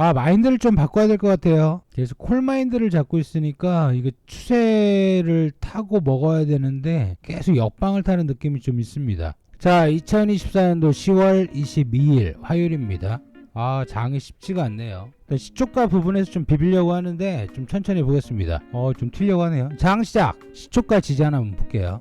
아 마인드를 좀 바꿔야 될 것 같아요. 그래서 콜 마인드를 잡고 있으니까 이거 추세를 타고 먹어야 되는데 계속 역방을 타는 느낌이 좀 있습니다. 자 2024년도 10월 22일 화요일입니다. 아 장이 쉽지가 않네요. 시초가 부분에서 좀 비비려고 하는데 좀 천천히 보겠습니다. 어좀 튀려고 하네요. 장 시작 시초가 지지 하나 한번 볼게요.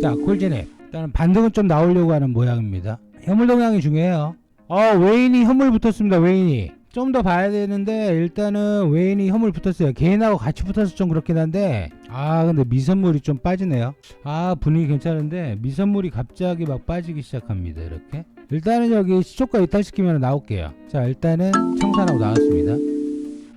자 콜제네 일단은 반등은 좀 나오려고 하는 모양입니다. 현물 동향이 중요해요. 어 웨인이 현물 붙었습니다. 웨인이 좀 더 봐야 되는데 일단은 웨인이 현물 붙었어요. 개인하고 같이 붙어서 좀 그렇긴 한데 아 근데 미선물이 좀 빠지네요. 아 분위기 괜찮은데 미선물이 갑자기 막 빠지기 시작합니다. 이렇게 일단은 여기 시초가 이탈시키면 나올게요. 자 일단은 청산하고 나왔습니다.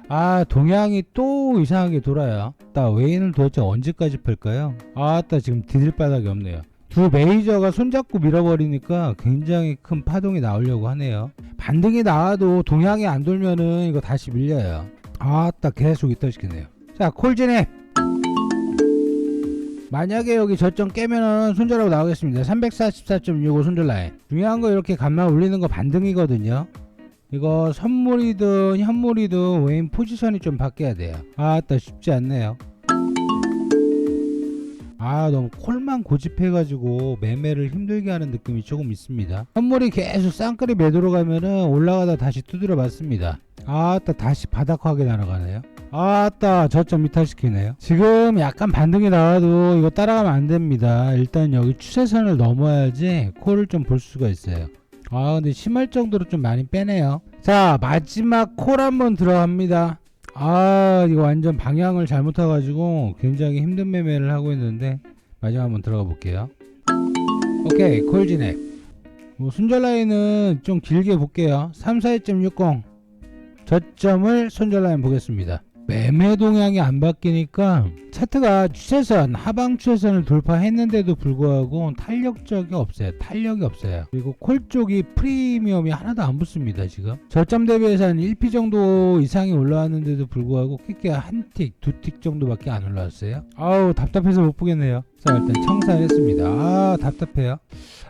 아 동향이 또 이상하게 돌아요. 따 웨인을 도대체 언제까지 펼까요? 아따 지금 디딜 바닥이 없네요. 두 메이저가 손잡고 밀어버리니까 굉장히 큰 파동이 나오려고 하네요. 반등이 나와도 동향이 안 돌면은 이거 다시 밀려요. 아따 계속 이탈시키네요. 자 콜진앱 만약에 여기 저점 깨면은 손절하고 나오겠습니다. 344.65 손절 라인. 중요한 거 이렇게 간만 올리는 거 반등이거든요. 이거 선물이든 현물이든 웨인 포지션이 좀 바뀌어야 돼요. 아따 쉽지 않네요. 아 너무 콜만 고집해가지고 매매를 힘들게 하는 느낌이 조금 있습니다. 선물이 계속 쌍끌이 매도로 가면은 올라가다 다시 두드려 맞습니다. 아따 다시 바닥 확인 하러 가네요. 아따 저점 이탈시키네요. 지금 약간 반등이 나와도 이거 따라가면 안 됩니다. 일단 여기 추세선을 넘어야지 콜을 좀 볼 수가 있어요. 아 근데 심할 정도로 좀 많이 빼네요. 자 마지막 콜 한번 들어갑니다. 아 이거 완전 방향을 잘못해가지고 굉장히 힘든 매매를 하고 있는데 마지막 한번 들어가 볼게요. 오케이 콜진액. 뭐 순절 라인은 좀 길게 볼게요. 342.60 저점을 손절 라인 보겠습니다 매매 동향이 안 바뀌니까 차트가 추세선 하방 추세선을 돌파했는데도 불구하고 탄력적이 없어요. 탄력이 없어요. 그리고 콜 쪽이 프리미엄이 하나도 안 붙습니다 지금. 저점 대비해서 한 1p 정도 이상이 올라왔는데도 불구하고 꽤 한틱 두 틱 정도밖에 안 올라왔어요. 아우 답답해서 못 보겠네요. 자 일단 청산했습니다. 아 답답해요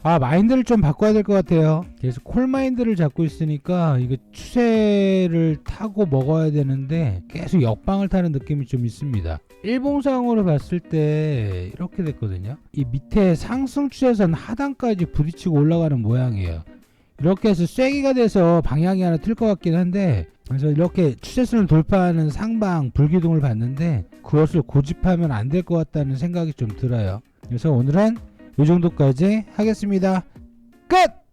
아 마인드를 좀 바꿔야 될 것 같아요. 계속 콜 마인드를 잡고 있으니까 이거 추세를 타고 먹어야 되는데 계속 역방을 타는 느낌이 좀 있습니다. 일봉상으로 봤을 때 이렇게 됐거든요. 이 밑에 상승 추세선 하단까지 부딪히고 올라가는 모양이에요. 이렇게 해서 쐐기가 돼서 방향이 하나 틀 것 같긴 한데 그래서 이렇게 추세선을 돌파하는 상방 불기둥을 봤는데 그것을 고집하면 안 될 것 같다는 생각이 좀 들어요. 그래서 오늘은 이 정도까지 하겠습니다. 끝!